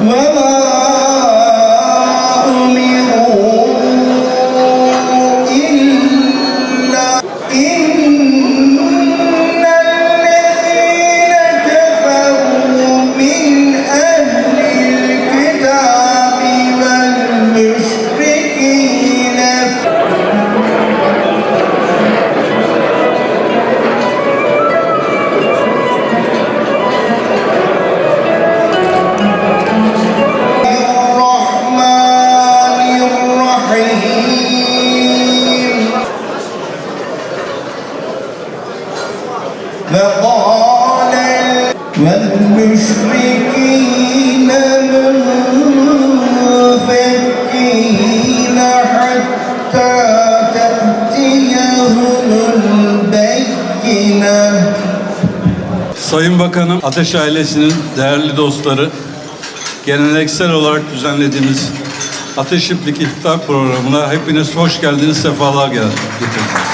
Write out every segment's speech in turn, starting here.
وما والمشركين منفكين حتى تأتيهم البينة Sayın Bakanım, Ateş ailesinin değerli dostları, geleneksel olarak düzenlediğimiz Ateş İplik İftar programına hepiniz hoş geldiniz, sefalar gel- getirdiniz.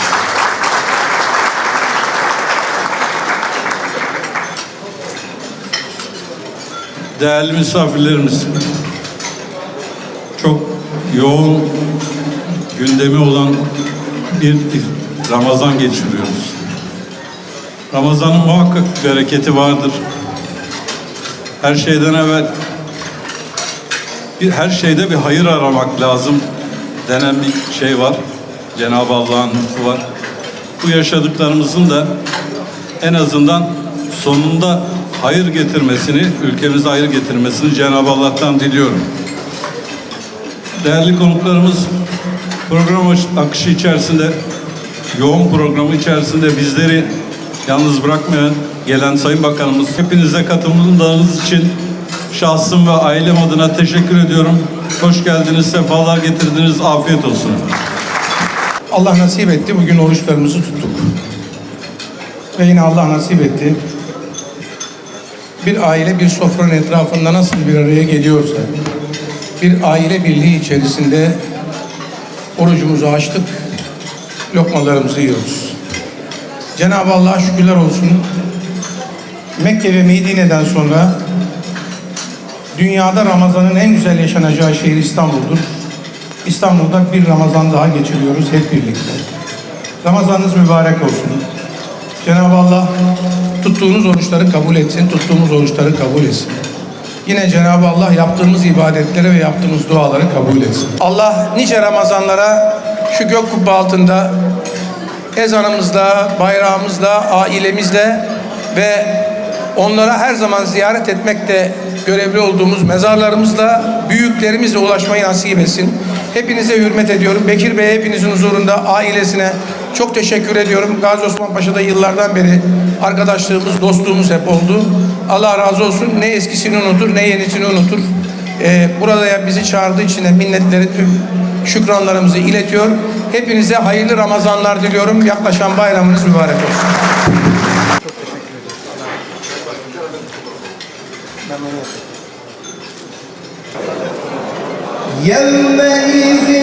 Değerli misafirlerimiz, çok yoğun gündemi olan bir Ramazan geçiriyoruz. Ramazan'ın muhakkak bereketi vardır. Her şeyden evvel bir her şeyde bir hayır aramak lazım denen bir şey var. Cenab-ı Allah'ın lütfu var. Bu yaşadıklarımızın da en azından sonunda hayır getirmesini, ülkemize hayır getirmesini Cenab-ı Allah'tan diliyorum. Değerli konuklarımız program akışı içerisinde yoğun programı içerisinde bizleri yalnız bırakmayan gelen Sayın Bakanımız hepinize katılımlarınız için şahsım ve ailem adına teşekkür ediyorum. Hoş geldiniz, sefalar getirdiniz. Afiyet olsun. Allah nasip etti. Bugün oruçlarımızı tuttuk. Ve yine Allah nasip etti. Bir aile bir sofranın etrafında nasıl bir araya geliyorsa, bir aile birliği içerisinde orucumuzu açtık, lokmalarımızı yiyoruz. Cenab-ı Allah'a şükürler olsun. Mekke ve Medine'den sonra dünyada Ramazan'ın en güzel yaşanacağı şehir İstanbul'dur. İstanbul'da bir Ramazan daha geçiriyoruz hep birlikte. Ramazanınız mübarek olsun. Cenab-ı Allah tuttuğunuz oruçları kabul etsin, tuttuğumuz oruçları kabul etsin. Yine Cenab-ı Allah yaptığımız ibadetleri ve yaptığımız duaları kabul etsin. Allah nice Ramazanlara şu gök kubbe altında ezanımızla, bayrağımızla, ailemizle ve onlara her zaman ziyaret etmekte görevli olduğumuz mezarlarımızla büyüklerimizle ulaşmayı nasip etsin. Hepinize hürmet ediyorum. Bekir Bey hepinizin huzurunda ailesine çok teşekkür ediyorum. Gazi Osman Paşa'da yıllardan beri arkadaşlığımız, dostluğumuz hep oldu. Allah razı olsun. Ne eskisini unutur, ne yenisini unutur. Ee, burada ya bizi çağırdığı için de minnetleri tüm şükranlarımızı iletiyor. Hepinize hayırlı Ramazanlar diliyorum. Yaklaşan bayramınız mübarek olsun. يومئذ يصدر